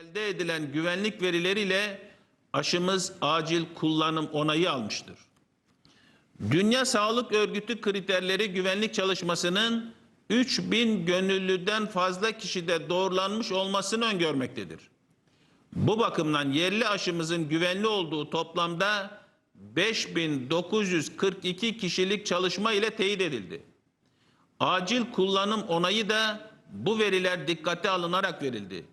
elde edilen güvenlik verileriyle aşımız acil kullanım onayı almıştır. Dünya Sağlık Örgütü kriterleri güvenlik çalışmasının 3000 gönüllüden fazla kişide doğrulanmış olmasını öngörmektedir. Bu bakımdan yerli aşımızın güvenli olduğu toplamda 5942 kişilik çalışma ile teyit edildi. Acil kullanım onayı da bu veriler dikkate alınarak verildi.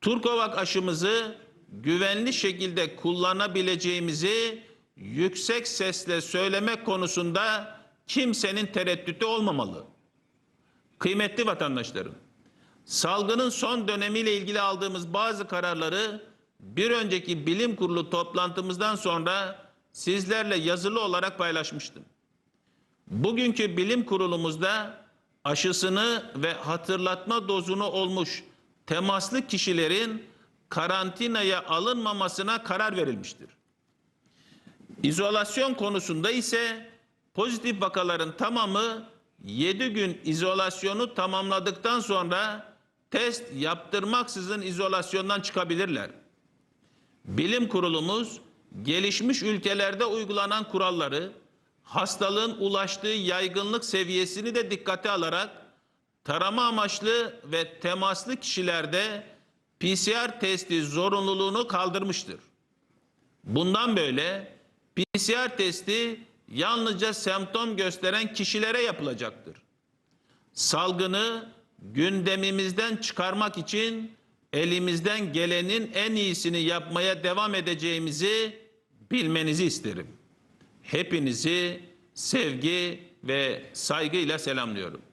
Turkovak aşımızı güvenli şekilde kullanabileceğimizi yüksek sesle söylemek konusunda kimsenin tereddütü olmamalı. Kıymetli vatandaşlarım, salgının son dönemiyle ilgili aldığımız bazı kararları bir önceki bilim kurulu toplantımızdan sonra sizlerle yazılı olarak paylaşmıştım. Bugünkü bilim kurulumuzda aşısını ve hatırlatma dozunu olmuş temaslı kişilerin karantinaya alınmamasına karar verilmiştir. İzolasyon konusunda ise pozitif vakaların tamamı 7 gün izolasyonu tamamladıktan sonra test yaptırmaksızın izolasyondan çıkabilirler. Bilim kurulumuz gelişmiş ülkelerde uygulanan kuralları, hastalığın ulaştığı yaygınlık seviyesini de dikkate alarak tarama amaçlı ve temaslı kişilerde PCR testi zorunluluğunu kaldırmıştır. Bundan böyle PCR testi yalnızca semptom gösteren kişilere yapılacaktır. Salgını gündemimizden çıkarmak için elimizden gelenin en iyisini yapmaya devam edeceğimizi bilmenizi isterim. Hepinizi sevgi ve saygıyla selamlıyorum.